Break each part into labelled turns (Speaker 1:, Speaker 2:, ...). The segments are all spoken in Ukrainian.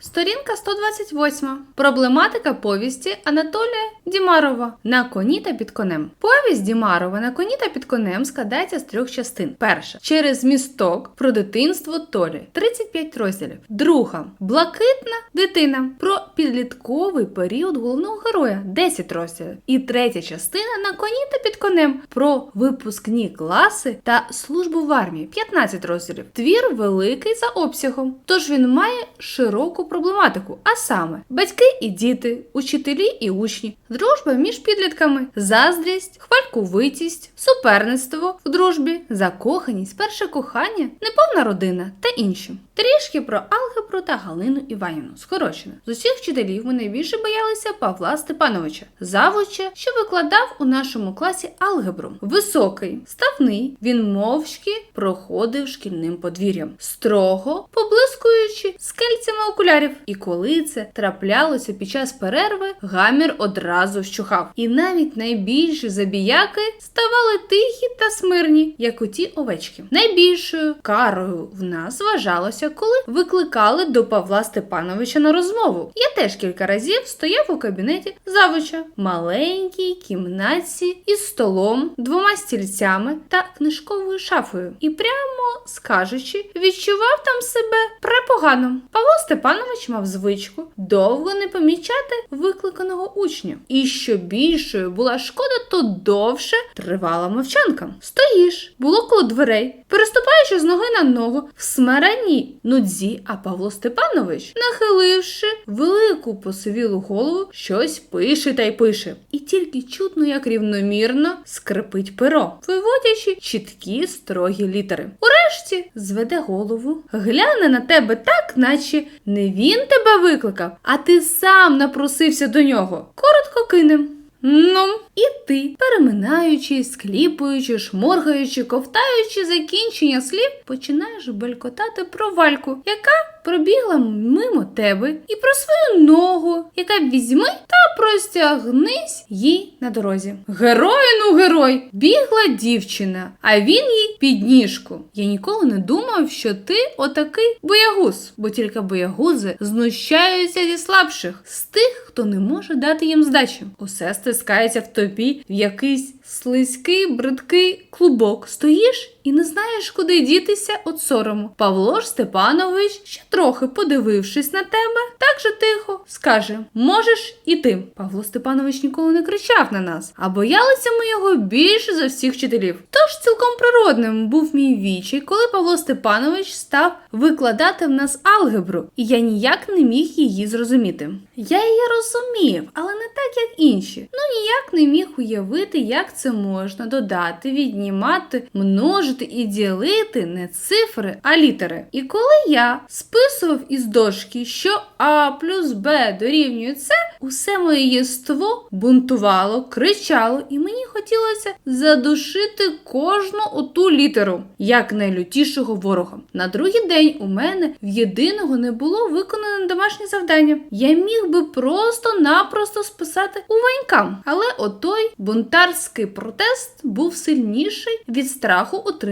Speaker 1: Сторінка 128. Проблематика повісті Анатолія Дімарова на коні та під конем. Повість Дімарова на коні та під конем складається з трьох частин. Перша через місток про дитинство Толі 35 розділів. Друга блакитна дитина про підлітковий період головного героя 10 розділів. І третя частина на коні та під конем про випускні класи та службу в армії 15 розділів. Твір великий за обсягом, тож він має широку проблематику, а саме батьки і діти, учителі і учні, дружба між підлітками, заздрість, хвальковитість, суперництво в дружбі, закоханість, перше кохання, неповна родина та інші. Трішки про алгебру та Галину Іванівну. Скорочено. З усіх вчителів ми найбільше боялися Павла Степановича, завуча, що викладав у нашому класі алгебру. Високий, ставний, він мовчки проходив шкільним подвір'ям, строго поблискуючи скельцями окулярів. І коли це траплялося під час перерви, гамір одразу вщухав. І навіть найбільші забіяки ставали тихі та смирні, як у ті овечки. Найбільшою карою в нас вважалося, коли викликали до Павла Степановича на розмову. Я теж кілька разів стояв у кабінеті завуча, маленькій кімнатці із столом, двома стільцями та книжковою шафою. І прямо скажучи, відчував там себе препогано. Павло Степанович мав звичку довго не помічати викликаного учня. І що більшою була шкода, то довше тривала мовчанка. Стоїш, було коло дверей, переступаючи з ноги на ногу в смиренній нудзі, а Павло Степанович, нахиливши велику посивілу голову, щось пише та й пише. І тільки чутно, як рівномірно скрипить перо, виводячи чіткі строгі літери. Урешті зведе голову, гляне на тебе так, наче не він тебе викликав, а ти сам напросився до нього. Коротко кинем. Ну, і ти, переминаючи, скліпуючи, шморгаючи, ковтаючи закінчення слів, починаєш белькотати про вальку, яка пробігла мимо тебе, і про свою ногу, яка візьми та простягнись їй на дорозі. Герой, ну герой, бігла дівчина, а він їй під ніжку. Я ніколи не думав, що ти отакий боягуз, бо тільки боягузи знущаються зі слабших, з тих, хто не може дати їм здачі. Усе стискається в тобі в якийсь слизький, бридкий клубок. Стоїш і не знаєш, куди дітися від сорому. Павло ж Степанович, ще трохи подивившись на тебе, так же тихо скаже: Можеш іти. Павло Степанович ніколи не кричав на нас, а боялися ми його більше за всіх вчителів. Тож цілком природним був мій вічай, коли Павло Степанович став викладати в нас алгебру, і я ніяк не міг її зрозуміти. Я її розумів, але не так, як інші. Ну ніяк не міг уявити, як це можна додати, віднімати, множити і ділити не цифри, а літери. І коли я списував із дошки, що А плюс Б дорівнює С, усе моє єство бунтувало, кричало, і мені хотілося задушити кожну оту літеру, як найлютішого ворога. На другий день у мене в єдиного не було виконане домашнє завдання. Я міг би просто-напросто списати у ванькам, але отой бунтарський протест був сильніший від страху отримати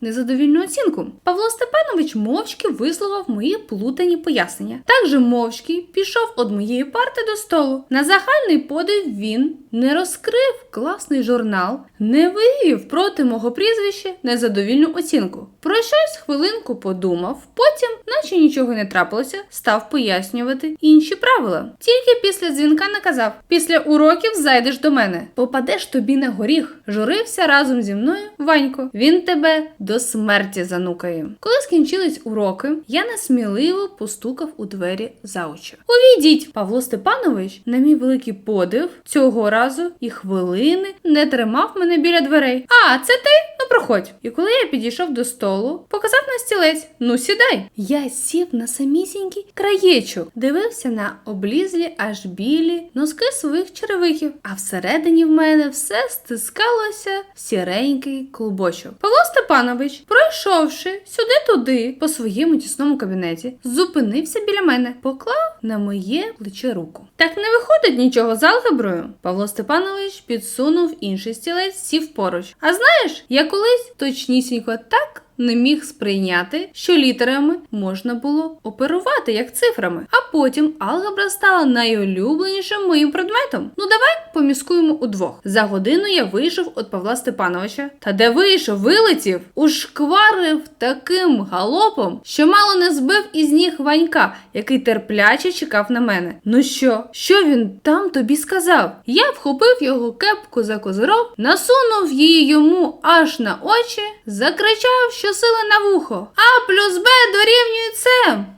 Speaker 1: незадовільну оцінку. Павло Степанович мовчки висловив мої плутані пояснення. Так же мовчки пішов від моєї парти до столу. На загальний подив він не розкрив класний журнал, не вивів проти мого прізвища незадовільну оцінку. Про щось хвилинку подумав, потім, наче нічого не трапилося, став пояснювати інші правила. Тільки після дзвінка наказав: після уроків зайдеш до мене, попадеш тобі на горіх. Журився разом зі мною Ванько. Він тебе до смерті занукає. Коли скінчились уроки, я несміливо постукав у двері зауча. Увійдіть! Павло Степанович, на мій великий подив, цього разу і хвилини не тримав мене біля дверей. А, це ти? Ну проходь. І коли я підійшов до столу, показав на стілець. Ну сідай. Я сів на самісінький краєчок, дивився на облізлі аж білі носки своїх черевиків, а всередині в мене все стискалося в сіренький клубочок. Павло Степанович, пройшовши сюди-туди по своєму тісному кабінеті, зупинився біля мене, поклав на моє плече руку. Так не виходить нічого з алгеброю. Павло Степанович підсунув інший стілець, сів поруч. А знаєш, я колись точнісінько так не міг сприйняти, що літерами можна було оперувати як цифрами. А потім алгебра стала найулюбленішим моїм предметом. Ну давай поміскуємо удвох. За годину я вийшов від Павла Степановича. Та де вийшов, вилетів, ушкварив таким галопом, що мало не збив із ніг Ванька, який терпляче чекав на мене. Ну що, що він там тобі сказав? Я вхопив його кепку за козирок, насунув її йому аж на очі, закричав щосили на вухо. А плюс Б дорівнює С.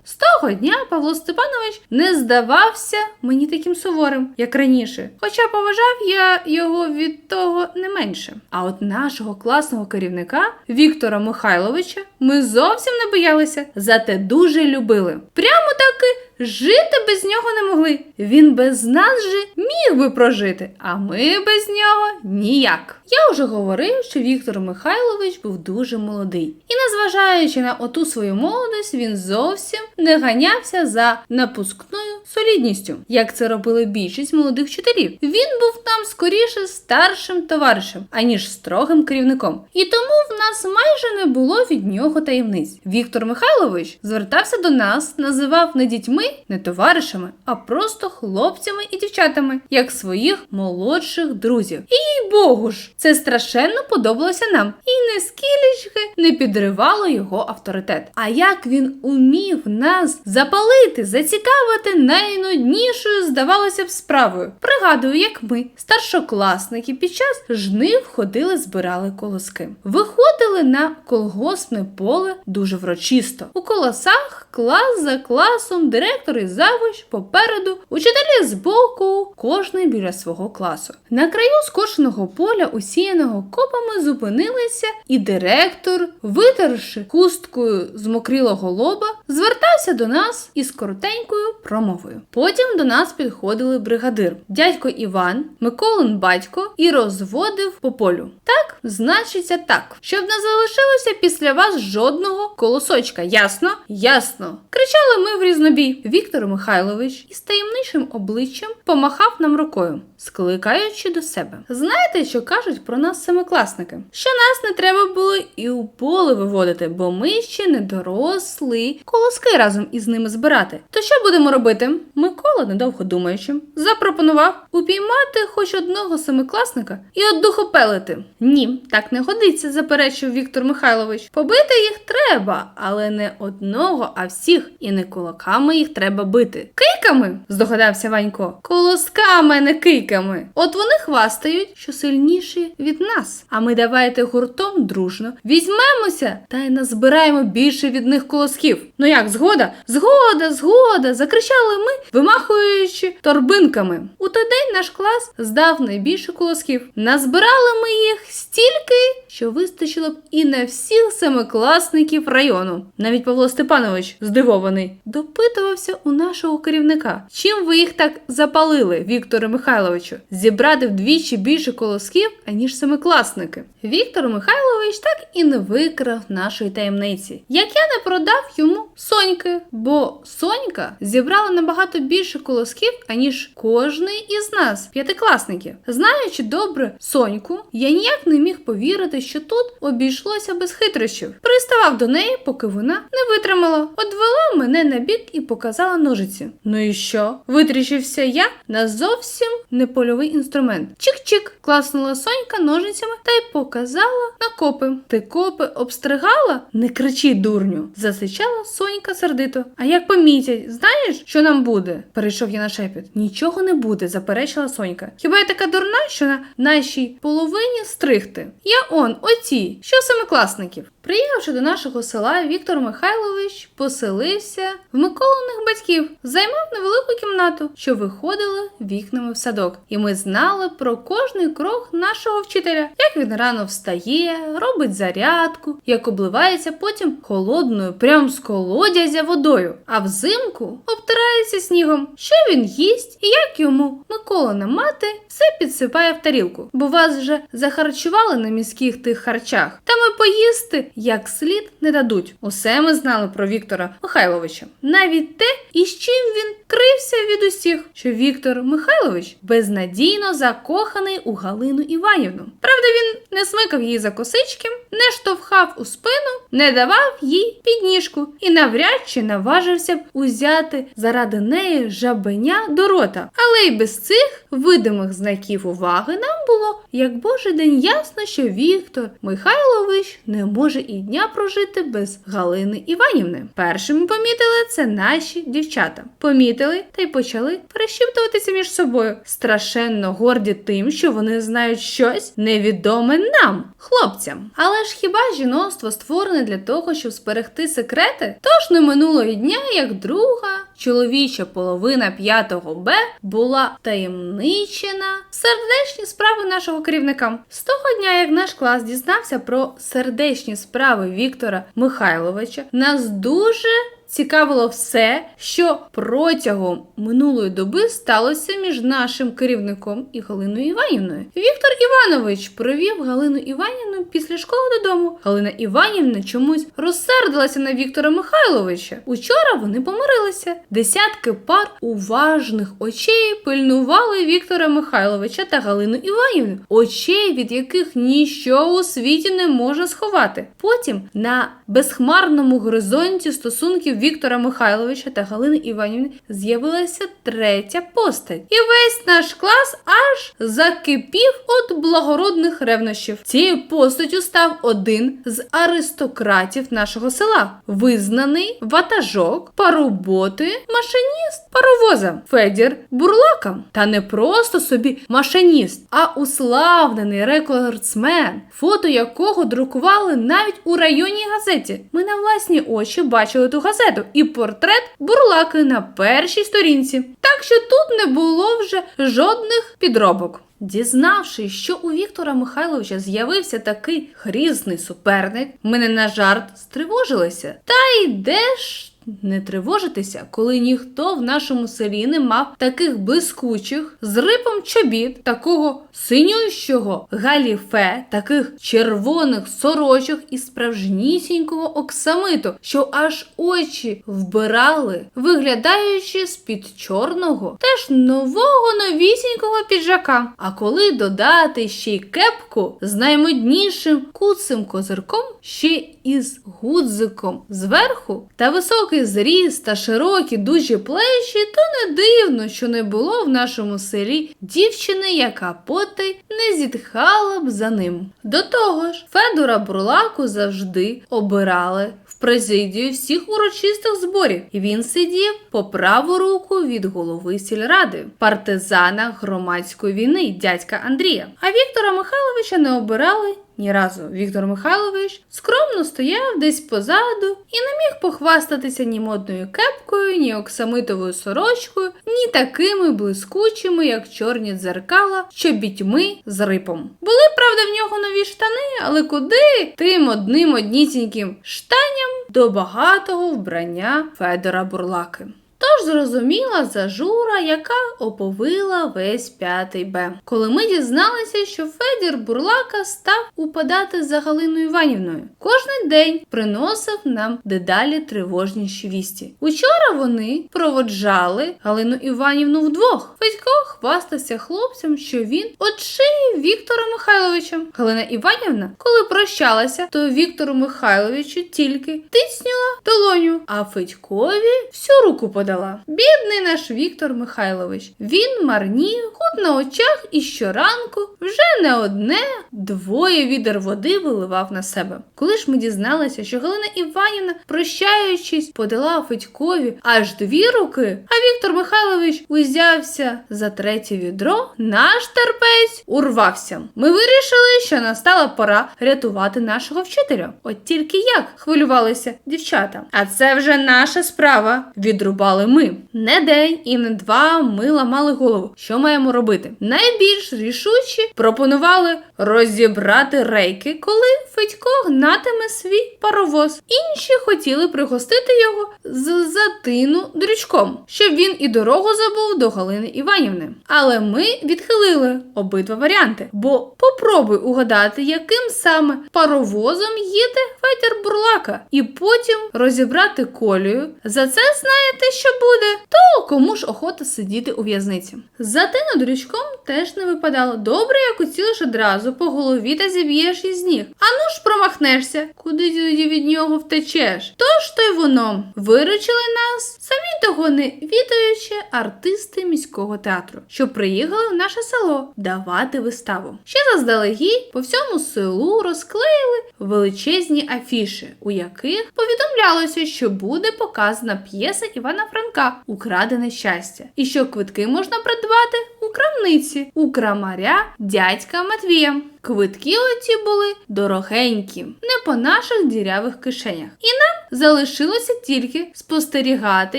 Speaker 1: З того дня Павло Степанович не здавався мені таким суворим, як раніше. Хоча поважав я його від того не менше. А от нашого класного керівника Віктора Михайловича ми зовсім не боялися, зате дуже любили. Прямо таки жити без нього не могли. Він без нас же міг би прожити, а ми без нього ніяк. Я вже говорив, що Віктор Михайлович був дуже молодий, і незважаючи на оту свою молодість, він зовсім не ганявся за напускною солідністю, як це робили більшість молодих вчителів. Він був там скоріше старшим товаришем, аніж строгим керівником. І тому в нас майже не було від нього таємниць. Віктор Михайлович звертався до нас, називав не дітьми, не товаришами, а просто хлопцями і дівчатами, як своїх молодших друзів. І Богу ж, це страшенно подобалося нам, і не скілечки не підривало його авторитет. А як він умів нас запалити, зацікавити найнуднішою, здавалося б, справою. Пригадую, як ми, старшокласники, під час жнив ходили, збирали колоски. Виходили на колгоспне поле дуже врочисто. У колосах клас за класом, директор і завуч попереду, учителі збоку, кожний біля свого класу. На краю скошеного поля, усіяного копами, зупинилися, і директор, витерши хусткою з мокрілого лоба, звертався до нас із коротенькою промовою. Потім до нас підходили бригадир, дядько Іван, Миколин батько і розводив по полю. Так, значиться так, щоб не залишилося після вас жодного колосочка. Ясно? Ясно. Кричали ми в різнобій. Віктор Михайлович із таємничим обличчям помахав нам рукою, скликаючи до себе. Знаєте, що кажуть про нас семикласники? Що нас не треба було і у поле виводити, бо ми ще не доросли колоски разом із ними збирати. То що будемо робити? Микола, недовго думаючи, запропонував упіймати хоч одного семикласника і оддухопелити. Ні, так не годиться, заперечив Віктор Михайлович. Побити їх треба, але не одного, а всіх, і не кулаками їх треба бити. Кийками, здогадався Ванько. Колосками, а не кийками. От вони хвастають, що сильніші від нас. А ми давайте гуртом дружно візьмемося та й назбираємо більше від них колосків. Ну як, згода? Згода, згода! закричали ми, вимахуючи торбинками. У той день наш клас здав найбільше колосків. Назбирали ми їх стільки, що вистачило б і на всіх семикласників району. Навіть Павло Степанович, здивований, допитувався у нашого керівника. Чим ви їх так запалили, Вікторе Михайловичу? Зібрати вдвічі більше колосків, аніж семикласники. Віктор Михайлович так і не викрав нашої таємниці. Як я не продав йому Соньки, бо Сонька зібрала набагато більше колосків, аніж кожний із нас, п'ятикласників. Знаючи добре Соньку, я ніяк не міг повірити, що тут обійшлося без хитрощів. Приставав до неї, поки вона не витримала, одвела мене на бік і показала ножиці. Ну і що? Витріщився я на зовсім не польовий інструмент. Чик-чик, класнула Сонька ножицями та й показала на копи. Ти копи обстригала? Не кричи, дурню, засичала Сонька сердито. А як помітять, знаєш, що нам буде? перейшов я на шепіт. Нічого не буде, заперечила Сонька. Хіба я така дурна, що на нашій половині стригти? Я он, оці, що семикласників. Приїхавши до нашого села, Віктор Михайлович поселився в Миколиних батьків, займав невелику кімнату, що виходила вікнами в садок. І ми знали про кожний крок нашого вчителя, як він рано встає, робить зарядку, як обливається потім холодною, прям з колодязя водою, а взимку обтирається снігом, що він їсть і як йому Миколина мати все підсипає в тарілку, бо вас вже захарчували на міських тих харчах. Та ми поїсти як слід не дадуть. Усе ми знали про Віктора Михайловича. Навіть те, із чим він крився від усіх, що Віктор Михайлович безнадійно закоханий у Галину Іванівну. Правда, він не смикав її за косички, не штовхав у спину, не давав їй підніжку і навряд чи наважився б узяти заради неї жабеня до рота. Але й без цих видимих знаків уваги нам було, як божий день ясно, що Віктор Михайлович не може і дня прожити без Галини Іванівни. Першими помітили це наші дівчата. Помітили та й почали перешіптуватися між собою, страшенно горді тим, що вони знають щось невідоме нам, хлопцям. Але ж хіба жіноцтво створене для того, щоб зберегти секрети? Тож не минуло і дня, як друга чоловіча половина 5 Б була таємничена сердечні справи нашого керівника. З того дня, як наш клас дізнався про сердечні справи Віктора Михайловича, нас дуже цікавило все, що протягом минулої доби сталося між нашим керівником і Галиною Іванівною. Віктор Іванович провів Галину Іванівну після школи додому. Галина Іванівна чомусь розсердилася на Віктора Михайловича. Учора вони помирилися. Десятки пар уважних очей пильнували Віктора Михайловича та Галину Іванівну, очей, від яких ніщо у світі не може сховати. Потім на безхмарному горизонті стосунків Віктора Михайловича та Галини Іванівни з'явилася третя постать. І весь наш клас аж закипів от благородних ревнощів. Цією постаттю став один з аристократів нашого села, визнаний ватажок, пароботи, машиніст паровоза Федір Бурлака. Та не просто собі машиніст, а уславлений рекордсмен, фото якого друкували навіть у районній газеті. Ми на власні очі бачили ту газету і портрет бурлаки на першій сторінці. Так що тут не було вже жодних підробок. Дізнавшись, що у Віктора Михайловича з'явився такий грізний суперник, ми не на жарт стривожилися. Та й де ж не тривожитися, коли ніхто в нашому селі не мав таких блискучих з рипом чобіт, такого синющого галіфе, таких червоних сорочок і справжнісінького оксамиту, що аж очі вбирали, виглядаючи з-під чорного, теж нового новісінького піджака. А коли додати ще й кепку з наймоднішим куцим козирком, ще із гудзиком зверху, та високий зріст та широкі дужі плечі, то не дивно, що не було в нашому селі дівчини, яка потай не зітхала б за ним. До того ж, Федора Бурлаку завжди обирали в президію всіх урочистих зборів, і він сидів по праву руку від голови сільради, партизана громадської війни, дядька Андрія. А Віктора Михайловича не обирали ні разу. Віктор Михайлович скромно стояв десь позаду і не міг похвастатися ні модною кепкою, ні оксамитовою сорочкою, ні такими блискучими, як чорні дзеркала, чобітьми з рипом. Були, правда, в нього нові штани, але куди тим одним однісіньким штаням до багатого вбрання Федора Бурлаки. Тож зрозуміла зажура, яка оповила весь п'ятий Б. Коли ми дізналися, що Федір Бурлака став упадати за Галиною Іванівною, кожен день приносив нам дедалі тривожніші вісті. Учора вони проводжали Галину Іванівну вдвох. Федько хвастався хлопцям, що він очиє Віктора Михайловича. Галина Іванівна, коли прощалася, то Віктору Михайловичу тільки тиснула долоню, а Федькові всю руку подала. Бідний наш Віктор Михайлович. Він марнів, ход на очах і щоранку вже не одне, двоє відер води виливав на себе. Коли ж ми дізналися, що Галина Іванівна, прощаючись, подала Федькові аж дві руки, а Віктор Михайлович узявся за третє відро, наш терпець урвався. Ми вирішили, що настала пора рятувати нашого вчителя. От тільки як хвилювалися дівчата. А це вже наша справа. Відрубали запропонували ми. Не день і не два ми ламали голову. Що маємо робити? Найбільш рішучі пропонували розібрати рейки, коли Федько гнатиме свій паровоз. Інші хотіли пригостити його з затину дрючком, щоб він і дорогу забув до Галини Іванівни. Але ми відхилили обидва варіанти. Бо попробуй угадати, яким саме паровозом їде Федір Бурлака, і потім розібрати колію. За це знаєте, що буде? То кому ж охота сидіти у в'язниці. Затину дрючком теж не випадало. Добре, як уцілиш одразу по голові та зіб'єш із ніг. А ну ж промахнешся, куди тоді від нього втечеш. Тож то й воно виручили нас, самі того не відаючи, артисти міського театру, що приїхали в наше село давати виставу. Ще заздалегідь по всьому селу розклеїли величезні афіши, у яких повідомлялося, що буде показана п'єса Івана Франка Украдене щастя, і що квитки можна придбати? У крамниці. У крамаря дядька Матвія. Квитки оці були дорогенькі, не по наших дірявих кишенях. І нам залишилося тільки спостерігати,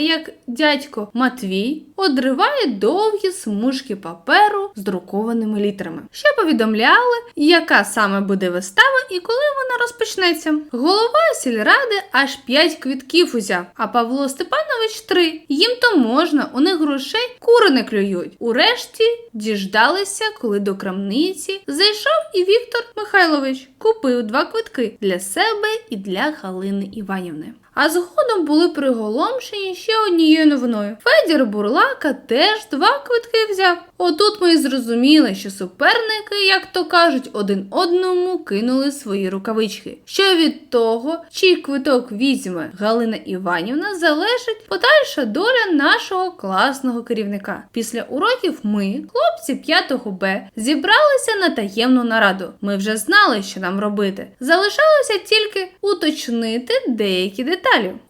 Speaker 1: як дядько Матвій одриває довгі смужки паперу з друкованими літерами. Ще повідомляли, яка саме буде вистава і коли вона розпочнеться. Голова сільради аж п'ять квітків узяв, а Павло Степанович три. Їм то можна, у них грошей кури не клюють. Урешті діждалися, коли до крамниці зайшов і Віктор Михайлович купив два квитки для себе і для Галини Іванівни. А згодом були приголомшені ще однією новиною. Федір Бурлака теж два квитки взяв. Отут ми і зрозуміли, що суперники, як то кажуть, один одному кинули свої рукавички. Що від того, чий квиток візьме Галина Іванівна, залежить подальша доля нашого класного керівника. Після уроків ми, хлопці 5 Б, зібралися на таємну нараду. Ми вже знали, що нам робити. Залишалося тільки уточнити деякі деталі.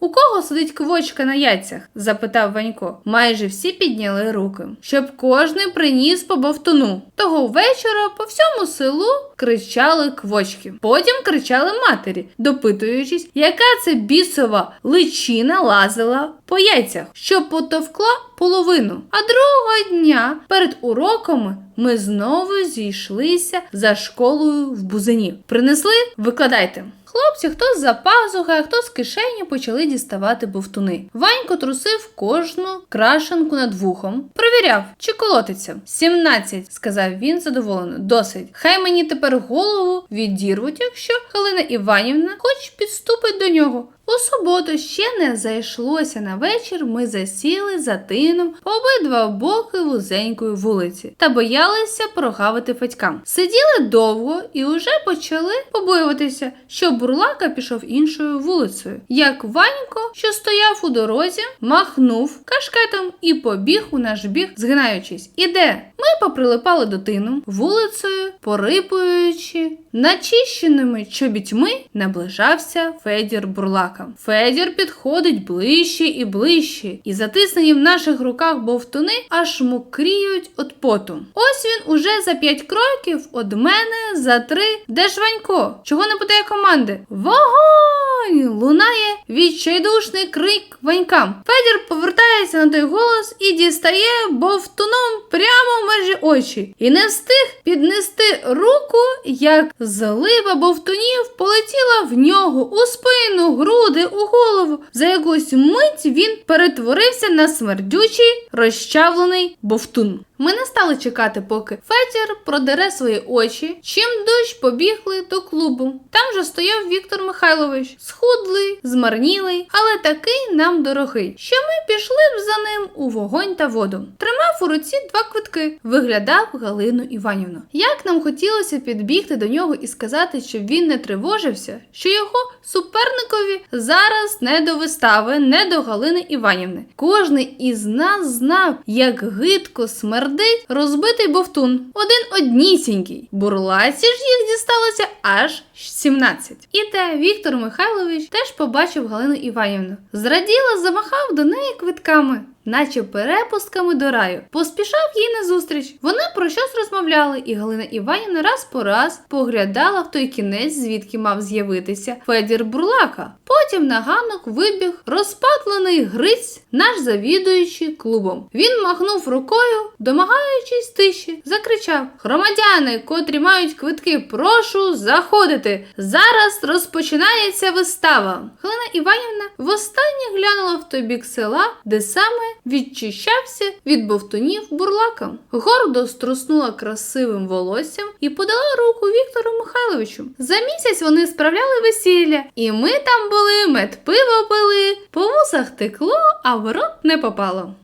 Speaker 1: У кого сидить квочка на яйцях? запитав Ванько. Майже всі підняли руки, щоб кожний приніс по бовтуну. Того вечора по всьому селу кричали квочки. Потім кричали матері, допитуючись, яка це бісова личина лазила по яйцях, що потовкла половину. А другого дня перед уроками ми знову зійшлися за школою в бузині. Принесли? Викладайте. Хлопці, хто з-за пазуха, а хто з кишені почали діставати бовтуни. Ванько трусив кожну крашенку над вухом. Провіряв, чи колотиться. Сімнадцять, сказав він задоволено. Досить. Хай мені тепер голову відірвуть, якщо Галина Іванівна хоч підступить до нього. У суботу ще не зайшлося на вечір. Ми засіли за тином по обидва боки вузенької вулиці та боялися прогавити фатькам. Сиділи довго і уже почали побоюватися, що бурлака пішов іншою вулицею. Як Ванько, що стояв у дорозі, махнув кашкетом і побіг у наш бік, згинаючись. Іде. Ми поприлипали до тину вулицею, порипуючи. Начищеними чобітьми наближався Федір Бурлака. Федір підходить ближче і ближче, і затиснені в наших руках бовтуни аж мокріють від поту. Ось він уже за п'ять кроків од мене за три. Де ж Ванько? Чого не подає команди? Вогонь! Лунає відчайдушний крик Ванька. Федір повертається на той голос і дістає бовтуном прямо в межі очі. І не встиг піднести руку, як залива бовтунів полетіла в нього у спину, груди, у голову. За якусь мить він перетворився на смердючий, розчавлений бовтун. Ми не стали чекати, поки Федір продере свої очі. Чим дощ побігли до клубу. Там же стояв Віктор Михайлович, схудлий, змарнілий, але такий нам дорогий, що ми пішли б за ним у вогонь та воду. Тримав у руці два квитки, виглядав Галину Іванівну. Як нам хотілося підбігти до нього і сказати, щоб він не тривожився, що його суперникові зараз не до вистави, не до Галини Іванівни. Кожний із нас знав, як гидко смердить розбитий бовтун. Один однісінький. Бурлаці ж їх дісталося аж 17. І те Віктор Михайлович теж побачив Галину Іванівну. Зраділо, замахав до неї квитками. наче перепустками до раю. Поспішав їй назустріч. Вони про щось розмовляли, і Галина Іванівна раз по раз поглядала в той кінець, звідки мав з'явитися Федір Бурлака. Потім на ганок вибіг розпатлений Гриць, наш завідуючий клубом. Він махнув рукою, домагаючись тиші, закричав: Громадяни, котрі мають квитки, прошу заходити. Зараз розпочинається вистава. Галина Іванівна востаннє глянула в той бік села, де саме відчищався від бовтунів бурлака. Гордо струснула красивим волоссям і подала руку Віктору Михайловичу. За місяць вони справляли весілля, і ми там були, мед пиво пили, по вусах текло, а в рот не попало.